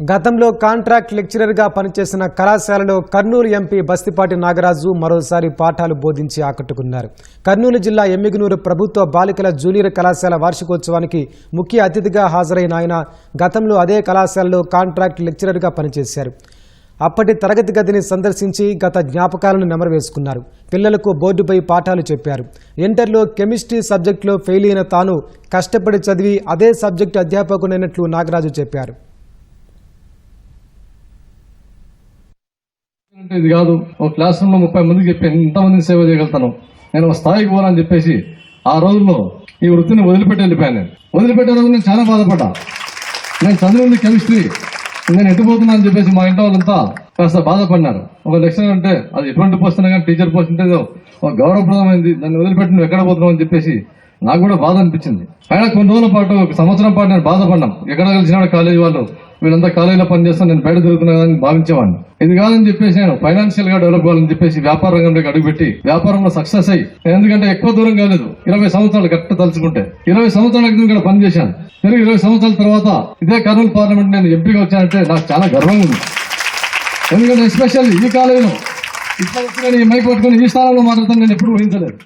గతంలో కాంట్రాక్ట్ లెక్చరర్గా పనిచేసిన కళాశాలలో కర్నూలు ఎంపీ బస్తిపాటి నాగరాజు మరోసారి పాఠాలు బోధించి ఆకట్టుకున్నారు. కర్నూలు జిల్లా ఎమ్మిగనూరు ప్రభుత్వ బాలికల జూనియర్ కళాశాల వార్షికోత్సవానికి ముఖ్య అతిథిగా హాజరైన ఆయన గతంలో అదే కళాశాలలో కాంట్రాక్ట్ లెక్చరర్గా పనిచేశారు. అప్పటి తరగతి గదిని సందర్శించి గత జ్ఞాపకాలను నెమరవేసుకున్నారు. పిల్లలకు బోర్డుపై పాఠాలు చెప్పారు. ఇంటర్లో కెమిస్ట్రీ సబ్జెక్టులో ఫెయిల్ అయిన తాను కష్టపడి చదివి అదే సబ్జెక్టు అధ్యాపకునైనట్లు నాగరాజు చెప్పారు. ఇది కాదు. ఒక క్లాస్ రూమ్లో ముప్పై మందికి చెప్పి ఎంతమందిని సేవ చేయగలుగుతాను? నేను ఒక స్థాయికి పోవాలని చెప్పేసి ఆ రోజుల్లో ఈ వృత్తిని వదిలిపెట్టి వెళ్ళిపోయాను నేను. వదిలిపెట్టే రోజు నేను చాలా బాధపడ్డా. నేను చదివింది కెమిస్ట్రీ. నేను ఎట్టుపోతున్నా అని చెప్పేసి మా ఇంట్లో వాళ్ళంతా కాస్త బాధపడినారు. ఒక లెక్చర్ అంటే అది ఎటువంటి పోస్ట్ కానీ టీచర్ పోస్ట్ అంటే ఒక గౌరవప్రదమైంది. దాన్ని వదిలిపెట్టి నువ్వు ఎక్కడ పోతున్నావు? అని చెప్పేసి నాకు కూడా బాధ అనిపించింది. అయినా కొన్ని రోజుల పాటు ఒక సంవత్సరం పాటు నేను బాధపడ్డాం. ఎక్కడ కలిసిన కాలేజీ వాళ్ళు వీళ్ళంతా కాలేజీలో పనిచేస్తాను నేను బయట తిరుగుతున్నా భావించేవాడిని. ఇది కాదని చెప్పేసి నేను ఫైనాన్షియల్గా డెవలప్ కావాలని చెప్పేసి వ్యాపార రంగంలోకి అడుగుపెట్టి వ్యాపారంలో సక్సెస్ అయ్యి నేను ఎందుకంటే ఎక్కువ దూరం కాలేదు. ఇరవై సంవత్సరాలు కరెక్ట్ తలుచుకుంటే. ఇరవై సంవత్సరాల క్రితం ఇక్కడ పనిచేశాను తిరిగి ఇరవై సంవత్సరాల తర్వాత ఇదే కర్నూలు పార్లమెంట్ నేను ఎంపీగా వచ్చానంటే నాకు చాలా గర్వంగా ఉంది. ఎందుకంటే ఎస్పెషల్లీ ఈ కాలేజీలో ఇట్లా నేను ఈ మైక్ పట్టుకొని ఈ స్థానంలో మాట్లాడతాను నేను ఎప్పుడు ఊహించలేదు.